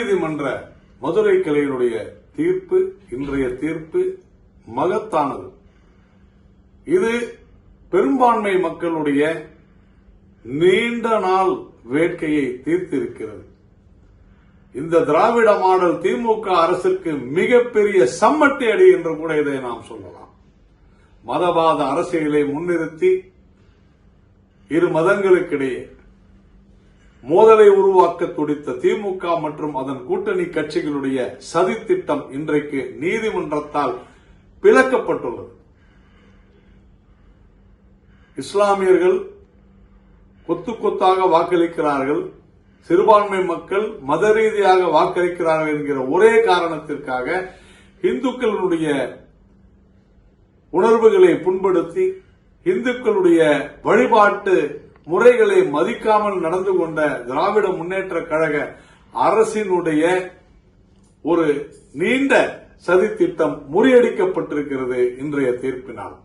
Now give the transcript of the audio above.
உயர்நீதிமன்ற மதுரை கிளையினுடைய தீர்ப்பு இன்றைய தீர்ப்பு மகத்தானது. இது பெரும்பான்மை மக்களுடைய நீண்ட நாள் வேட்கையை தீர்த்திருக்கிறது. இந்த திராவிட மாடல் திமுக அரசுக்கு மிகப்பெரிய சம்மட்டி அடி என்று கூட இதை நாம் சொல்லலாம். மதவாத அரசியலை முன்னிறுத்தி இரு மதங்களுக்கிடையே மோதலை உருவாக்க துடித்த திமுக மற்றும் அதன் கூட்டணி கட்சிகளுடைய சதித்திட்டம் இன்றைக்கு நீதிமன்றத்தால் பிளக்கப்பட்டுள்ளது. இஸ்லாமியர்கள் கொத்து கொத்தாக வாக்களிக்கிறார்கள். சிறுபான்மை மக்கள் மத ரீதியாக வாக்களிக்கிறார்கள் என்கிற ஒரே காரணத்திற்காக இந்துக்களுடைய உணர்வுகளை புண்படுத்தி இந்துக்களுடைய வழிபாட்டு முறைகளை மதிக்காமல் நடந்து கொண்ட திராவிட முன்னேற்ற கழக அரசினுடைய ஒரு நீண்ட சதித்திட்டம் முறியடிக்கப்பட்டிருக்கிறது இன்றைய தீர்ப்பினால்.